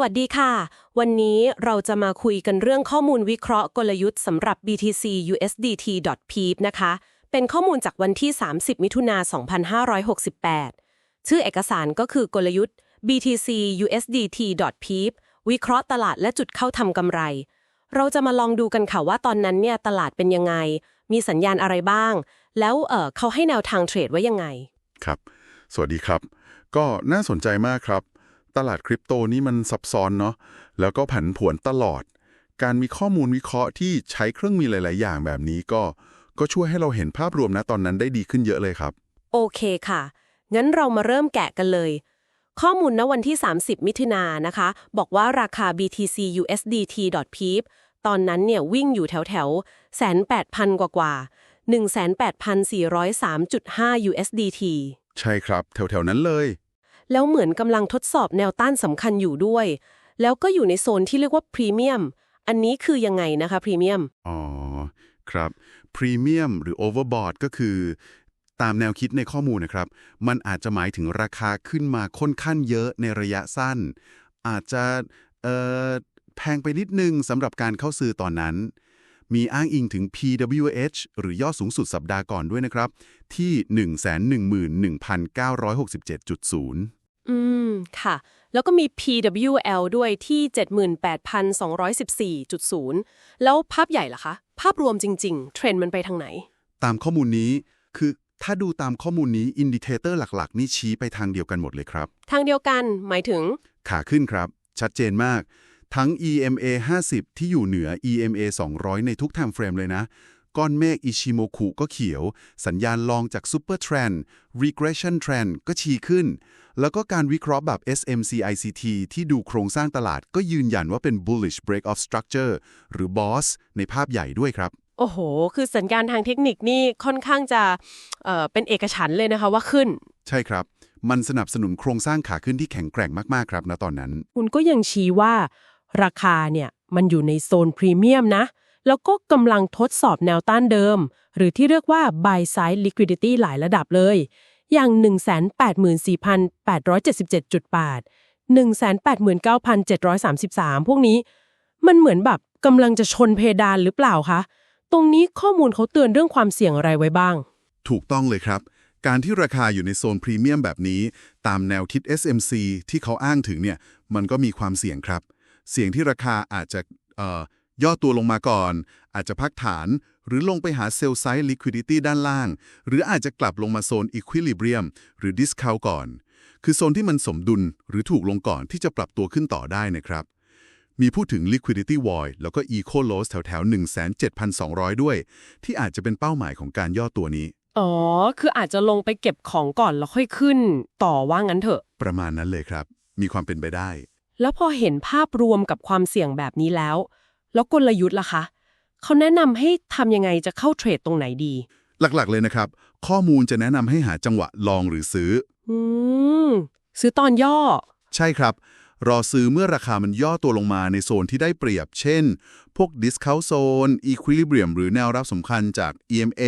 วัสดีค่ะ วันนี้เราจะมาคุยกันเรื่องข้อมูลวิเคราะห์กลยุทธ์สำหรับ BTC USDT PEEP นะคะ เป็นข้อมูลจากวันที่ 30 มิถุนา2568 ชื่อเอกสารก็คือกลยุทธ์ BTC USDT PEEP วิเคราะห์ตลาดและจุดเข้าทำกำไร เราจะมาลองดูกันค่ะว่าตอนนั้นเนี่ยตลาดเป็นยังไง มีสัญญาณอะไรบ้าง แล้วเออเขาให้แนวทางเทรดไว้ยังไง ครับ สวัสดีครับ ก็น่าสนใจมากครับ ตลาดคริปโตนี่มันซับซ้อนเนาะแล้วก็ผันผวนตลอด การมีข้อมูลวิเคราะห์ที่ใช้เครื่องมือหลาย ๆ อย่างแบบนี้ก็ก็ช่วยให้เราเห็นภาพรวมนะตอนนั้นได้ดีขึ้นเยอะเลยครับ โอเคค่ะ งั้นเรามาเริ่มแกะกันเลย ข้อมูลณวันที่ 30 มิถุนายนนะคะ บอกว่าราคา BTC USDT PEEP ตอนนั้นเนี่ยวิ่งอยู่แถวแถวแสนแปดพันกว่ากว่า18,403.5 USDT ใช่ครับ แถวๆนั้นเลย แล้วเหมือนกำลังทดสอบแนวต้านสำคัญอยู่ด้วย แล้วก็อยู่ในโซนที่เรียกว่าพรีเมียม อันนี้คือยังไงนะคะพรีเมียม อ๋อ ครับพรีเมียมหรือโอเวอร์บอทก็คือ ตามแนวคิดในข้อมูลนะครับ มันอาจจะหมายถึงราคาขึ้นมาค่อนข้างเยอะในระยะสั้น อาจจะแพงไปนิดนึงสำหรับการเข้าซื้อตอนนั้น มีอ้างอิงถึง PWH หรือยอดสูงสุดสัปดาห์ก่อนด้วยนะครับ ที่ 111,967.0 อืม ค่ะ แล้วก็มี PWL ด้วยที่ 78,214.0 แล้วภาพใหญ่ล่ะคะ ภาพรวมจริง ๆ เทรนด์มันไปทางไหน ตามข้อมูลนี้คือถ้าดูตามข้อมูลนี้อินดิเคเตอร์หลัก ๆ นี่ชี้ไปทางเดียวกันหมดเลยครับ ทางเดียวกันหมายถึง ขาขึ้นครับ ชัดเจนมาก ทั้ง EMA 50 ที่อยู่เหนือ EMA 200 ในทุก time frame เลยนะ ก้อนเมฆอิชิโมคุก็เขียว สัญญาณลองจาก Super Trend Regression Trend ก็ชี้ขึ้น แล้วก็การวิเคราะห์แบบ SMCICT ที่ดูโครงสร้างตลาดก็ยืนยันว่าเป็น bullish break of structure หรือ boss ในภาพใหญ่ด้วยครับ โอ้โห คือสัญญาณทางเทคนิคนี่ค่อนข้างจะเอ่อเป็นเอกฉันท์เลยนะคะว่าขึ้น ใช่ครับ มันสนับสนุนโครงสร้างขาขึ้นที่แข็งแกร่งมากๆครับณตอนนั้น คุณก็ยังชี้ว่าราคาเนี่ยมันอยู่ในโซนพรีเมียมนะ แล้วก็กำลังทดสอบแนวต้านเดิม หรือที่เรียกว่า buy side liquidity หลายระดับเลย อย่าง 184,877.8 189,733 พวกนี้ มันเหมือนแบบกำลังจะชนเพดานหรือเปล่าคะ ตรงนี้ข้อมูลเขาเตือนเรื่องความเสี่ยงอะไรไว้บ้าง ถูกต้องเลยครับ การที่ราคาอยู่ในโซนพรีเมียมแบบนี้ ตามแนวคิด SMC ที่เขาอ้างถึงเนี่ย มันก็มีความเสี่ยงครับ เสี่ยงที่ราคาอาจจะ ย่อตัวลงมาก่อน อาจจะพักฐาน หรือลงไปหาเซลล์ไซด์ liquidity ด้านล่าง หรืออาจจะกลับลงมาโซน equilibrium หรือ discount ก่อน คือโซนที่มันสมดุลหรือถูกลงก่อนที่จะปรับตัวขึ้นต่อได้นะครับ มีพูดถึง liquidity void แล้วก็ eco loss แถวแถว17,200 ด้วย ที่อาจจะเป็นเป้าหมายของการย่อตัวนี้ อ๋อ คืออาจจะลงไปเก็บของก่อนแล้วค่อยขึ้น ต่อว่างั้นเถอะ ประมาณนั้นเลยครับ มีความเป็นไปได้ แล้วพอเห็นภาพรวมกับความเสี่ยงแบบนี้แล้ว แล้วกลยุทธ์ล่ะคะ เขาแนะนำให้ทำยังไงจะเข้าเทรดตรงไหนดี หลักๆเลยนะครับ ข้อมูลจะแนะนำให้หาจังหวะลองหรือซื้อ อืม ซื้อตอนย่อ ใช่ครับ รอซื้อเมื่อราคามันย่อตัวลงมาในโซนที่ได้เปรียบ เช่น พวก discount zone equilibrium หรือแนวรับสำคัญจาก EMA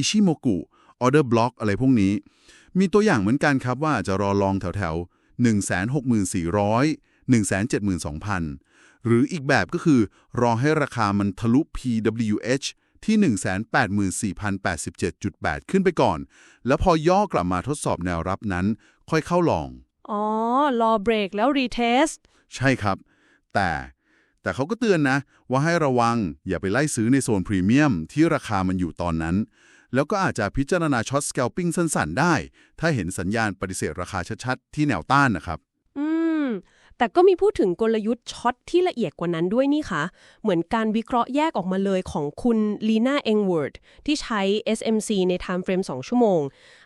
Ishimoku order block อะไรพวกนี้ มีตัวอย่างเหมือนกันครับว่าจะรอลองแถวแถว164,000 172,000 หรืออีกแบบก็คือ รอให้ราคามันทะลุ PWH ที่ 184,087.8 ขึ้นไปก่อน แล้วพอย่อกลับมาทดสอบแนวรับนั้น ค่อยเข้าลอง อ๋อ รอเบรกแล้วรีเทส ใช่ครับ แต่แต่เขาก็เตือนนะ ว่าให้ระวังอย่าไปไล่ซื้อในโซนพรีเมียมที่ราคามันอยู่ตอนนั้น แล้วก็อาจจะพิจารณาช็อตส c กลปิ้งสั้นๆ ได้ ถ้าเห็นสัญญาณปฏิเสธราคาชัดๆ ที่แนวต้านนะครับอืม แต่ก็มีพูดถึงกลยุทธ์ช็อตที่ละเอียดกว่านั้นด้วยนี่ค่ะเหมือนการวิเคราะห์แยกออกมาเลยของคุณลีน่าเองเวิร์ดที่ใช้ SMC ใน time frame 2 ชั่วโมง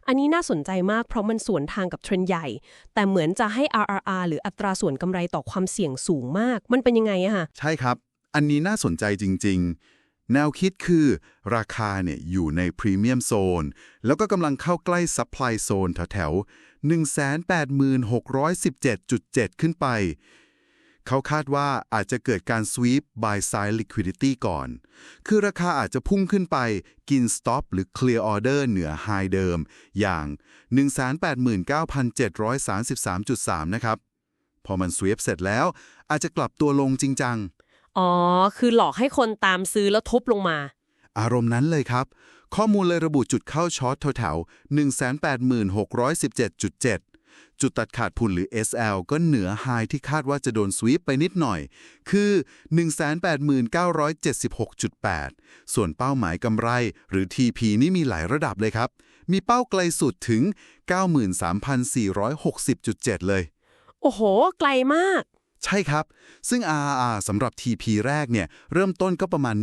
อันนี้น่าสนใจมากเพราะมันสวนทางกับเทรนใหญ่ แต่เหมือนจะให้ RRR หรืออัตราส่วนกำไรต่อความเสี่ยงสูงมาก มันเป็นยังไงอะคะใช่ครับ อันนี้น่าสนใจจริง ๆ แนวคิดคือราคาเนี่ยอยู่ในพรีเมียมโซน แล้วก็กำลังเข้าใกล้ซัพพลายโซนแถวๆ186,17.7 ขึ้นไป เขาคาดว่าอาจจะเกิดการ sweep buy side liquidity ก่อน คือราคาอาจจะพุ่งขึ้นไปกิน stop หรือ clear order เหนือ high เดิม อย่าง 189,733.3 นะครับ พอมันสวีปเสร็จแล้วอาจจะกลับตัวลงจริงจัง อ๋อ คือหลอกให้คนตามซื้อแล้วทุบลงมา อารมณ์นั้นเลยครับ ข้อมูลเลยระบุจุดเข้าช็อตแถวๆ186,617.7 จุดตัดขาดทุนหรือ SL ก็เหนือไฮที่คาดว่าจะโดนสวีปไปนิดหน่อย คือ 189,976.8 ส่วนเป้าหมายกำไรหรือ TP นี่มีหลายระดับเลยครับ มีเป้าไกลสุดถึง 93,460.7 เลย โอ้โห ไกลมาก ใช่ครับ ซึ่ง RRR สำหรับ TP แรกเนี่ย เริ่มต้นก็ประมาณ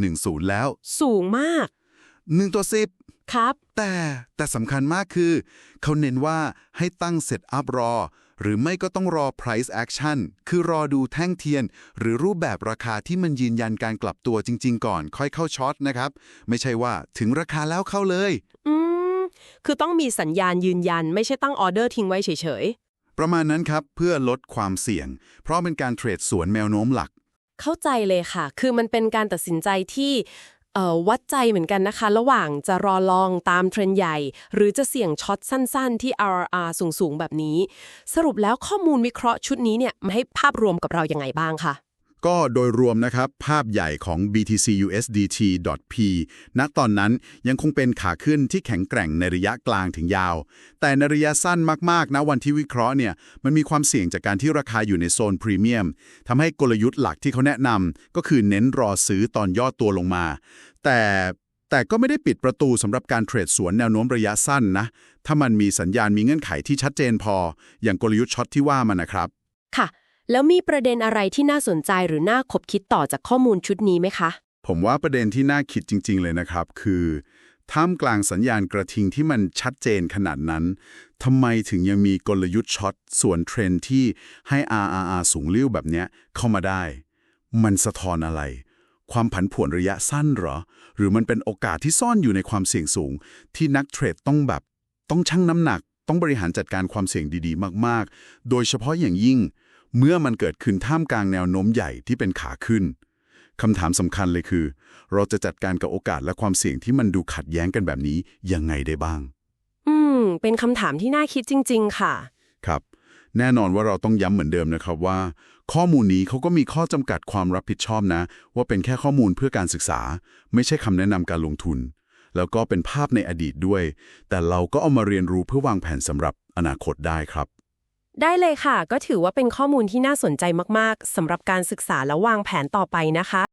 1.10 แล้ว สูงมาก 1 ตัว 10 ครับ แต่แต่สำคัญมากคือ เขาเน้นว่าให้ตั้งเซตอัพรอ หรือไม่ก็ต้องรอ price action คือรอดูแท่งเทียน หรือรูปแบบราคาที่มันยืนยันการกลับตัวจริง ๆ ก่อน ค่อยเข้าช็อตนะครับ ไม่ใช่ว่าถึงราคาแล้วเข้าเลย อืม คือต้องมีสัญญาณยืนยัน ไม่ใช่ตั้งออเดอร์ทิ้งไว้เฉย ประมาณนั้นครับเพื่อลดความเสี่ยง เพราะเป็นการเทรดสวนแนวโน้มหลัก เข้าใจเลยค่ะ คือมันเป็นการตัดสินใจที่วัดใจเหมือนกันนะคะ ระหว่างจะรอลองตามเทรนใหญ่ หรือจะเสี่ยงช็อตสั้นๆ ที่ RRR สูงๆ แบบนี้ สรุปแล้วข้อมูลวิเคราะห์ชุดนี้เนี่ยมาให้ภาพรวมกับเรายังไงบ้างคะ ก็โดยรวมนะครับ ภาพใหญ่ของ BTC-USDT.P ณตอนนั้นยังคงเป็นขาขึ้นที่แข็งแกร่งในระยะกลางถึงยาว แต่ในระยะสั้นมากๆนะวันที่วิเคราะห์เนี่ยมันมีความเสี่ยงจากการที่ราคาอยู่ในโซนพรีเมียมทำให้กลยุทธ์หลักที่เขาแนะนำก็คือเน้นรอซื้อตอนย่อตัวลงมา แต่แต่ก็ไม่ได้ปิดประตูสำหรับการเทรดสวนแนวโน้มระยะสั้นนะ ถ้ามันมีสัญญาณมีเงื่อนไขที่ชัดเจนพอ อย่างกลยุทธ์ช็อตที่ว่ามันนะครับ ค่ะ แล้วมีประเด็นอะไรที่น่าสนใจหรือน่าคบคิดต่อจากข้อมูลชุดนี้ไหมคะ ผมว่าประเด็นที่น่าคิดจริง ๆ เลยนะครับ คือท่ามกลางสัญญาณกระทิงที่มันชัดเจนขนาดนั้นทำไมถึงยังมีกลยุทธ์ช็อตส่วนเทรนที่ให้ RRR สูงเลี้ยวแบบเนี้ยเข้ามาได้ มันสะท้อนอะไร ความผันผวนระยะสั้นเหรอ หรือมันเป็นโอกาสที่ซ่อนอยู่ในความเสี่ยงสูง ที่นักเทรดต้องแบบ ต้องชั่งน้ำหนัก ต้องบริหารจัดการความเสี่ยงดีๆ มาก ๆ โดยเฉพาะอย่างยิ่ง เมื่อมันเกิดขึ้นท่ามกลางแนวโน้มใหญ่ที่เป็นขาขึ้นคำถามสำคัญเลยคือ เราจะจัดการกับโอกาสและความเสี่ยงที่มันดูขัดแย้งกันแบบนี้ยังไงได้บ้าง อืม เป็นคำถามที่น่าคิดจริง ๆ ค่ะ ครับ แน่นอนว่าเราต้องย้ำเหมือนเดิมนะครับว่า ข้อมูลนี้เขาก็มีข้อจำกัดความรับผิดชอบนะ ว่าเป็นแค่ข้อมูลเพื่อการศึกษา ไม่ใช่คำแนะนำการลงทุน แล้วก็เป็นภาพในอดีตด้วย แต่เราก็เอามาเรียนรู้เพื่อวางแผนสำหรับอนาคตได้ครับ ได้เลยค่ะ ก็ถือว่าเป็นข้อมูลที่น่าสนใจมาก ๆสำหรับการศึกษาและวางแผนต่อไปนะคะ